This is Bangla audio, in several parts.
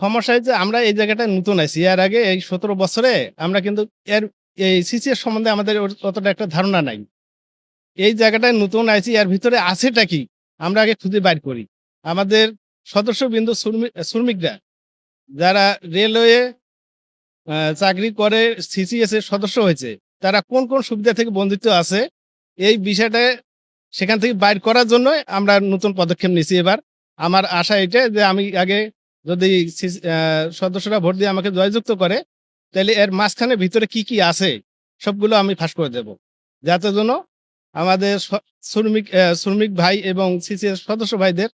সমস্যা হচ্ছে আমরা এই জায়গাটায় নতুন আছি এর আগে এই সতেরো বছরে আমরা কিন্তু এর, এই সিসিএস সম্বন্ধে আমাদের অতটা একটা ধারণা নাই। এই জায়গাটায় নতুন আছি এর ভিতরে আছেটা কি? আমরা আগে খুঁজে বাইর করি। আমাদের সদস্যবৃন্দ শ্রমিক, শ্রমিকরা যারা রেলওয়ে চাকরি করে সিসিএস এর সদস্য হয়েছে, তারা কোন কোন সুবিধা থেকে বঞ্চিত আছে? এই বিষয়টা সেখান থেকে বাইর করার জন্য আমরা নতুন পদক্ষেপ নিছি এবার। আমার আশা এটা যে আমি আগে যদি সদস্যরা ভোট দিয়ে আমাকে জয়যুক্ত করে, তাহলে এর মাঝখানে ভিতরে কি কি আছে, সবগুলো আমি ফাঁস করে দেব। যাতে জন্য আমাদের শ্রমিক শ্রমিক ভাই এবং সিসিএস সদস্য ভাইদের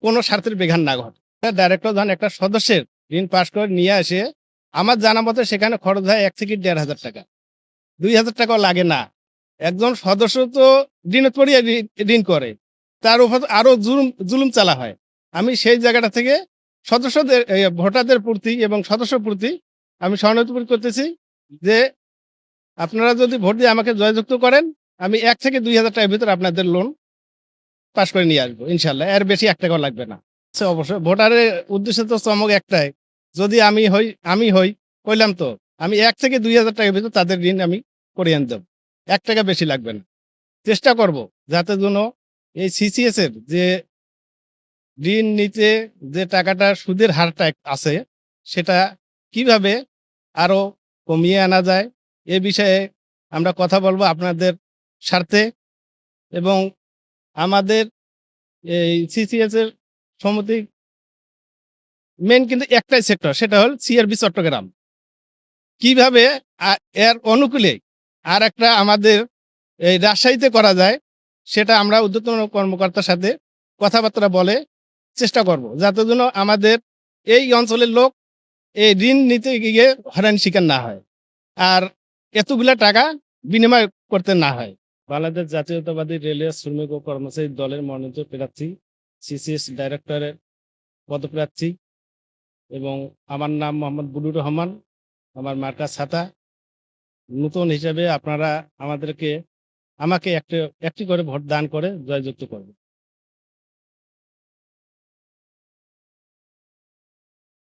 কোনো স্বার্থের বিঘান না ঘটে। ডাইরেক্টর যখন একটা সদস্যের ঋণ পাশ করে নিয়ে আসে আমার জানা মতে সেখানে খরচ হয় এক থেকে দেড় হাজার টাকা। দুই হাজার টাকাও লাগে না। একজন সদস্য তো ঋণ পড়িয়ে ঋণ- করে, তার উপর আরও জুলুম জুলুম চালা হয়। আমি সেই জায়গাটা থেকে সদস্যদের ভোটারদের প্রতি এবং সদস্য প্রতি আমি সহানুভূতি করতেছি যে আপনারা যদি ভোট দিয়ে আমাকে জয়যুক্ত করেন, আমি এক থেকে দুই হাজার টাকার ভিতরে আপনাদের লোন পাস করে নিয়ে আসব, ইনশাল্লাহ। এর বেশি এক টাকাও লাগবে না। অবশ্যই ভোটারের উদ্দেশ্য তো চমক একটাই। যদি আমি হই আমি হই, কইলাম তো, আমি এক থেকে দুই হাজার টাকার ভিতরে তাদের ঋণ আমি করিয়ে আনতে এক টাকা বেশি লাগবে না। চেষ্টা করব যাতে জন্য এই সিসিএস এর যে ঋণ নিতে যে টাকাটা সুদের হারটা আছে, সেটা কীভাবে আরও কমিয়ে আনা যায়, এ বিষয়ে আমরা কথা বলব আপনাদের স্বার্থে এবং আমাদের এই সিসিএস এর সমিতি মেন কিন্তু একটাই সেক্টর সেটা হল সিআরবি চট্টগ্রাম। কীভাবে এর অনুকূলে আর একটা আমাদের এই রাজশাহীতে করা যায়, সেটা আমরা উদ্যতন কর্মকর্তার সাথে কথাবার্তা বলে চেষ্টা করব, যাতে জন্য আমাদের এই অঞ্চলের লোক এই ঋণ নিতে গিয়ে হয়রানি শিকার না হয় আর এতগুলা টাকা বিনিময় করতে না হয়। বাংলাদেশ জাতীয়তাবাদী রেলওয়ে শ্রমিক ও কর্মচারী দলের মনোনীত প্রার্থী, সিসিএস ডাইরেক্টরের পদপ্রার্থী এবং আমার নাম মোহাম্মদ বুলুর রহমান, আমার মার্কা ছাতা। নতুন হিসাবে আপনারা আমাদেরকে, আমাকে একটি একটি করে ভোট দান করে জয়যুক্ত করবেন।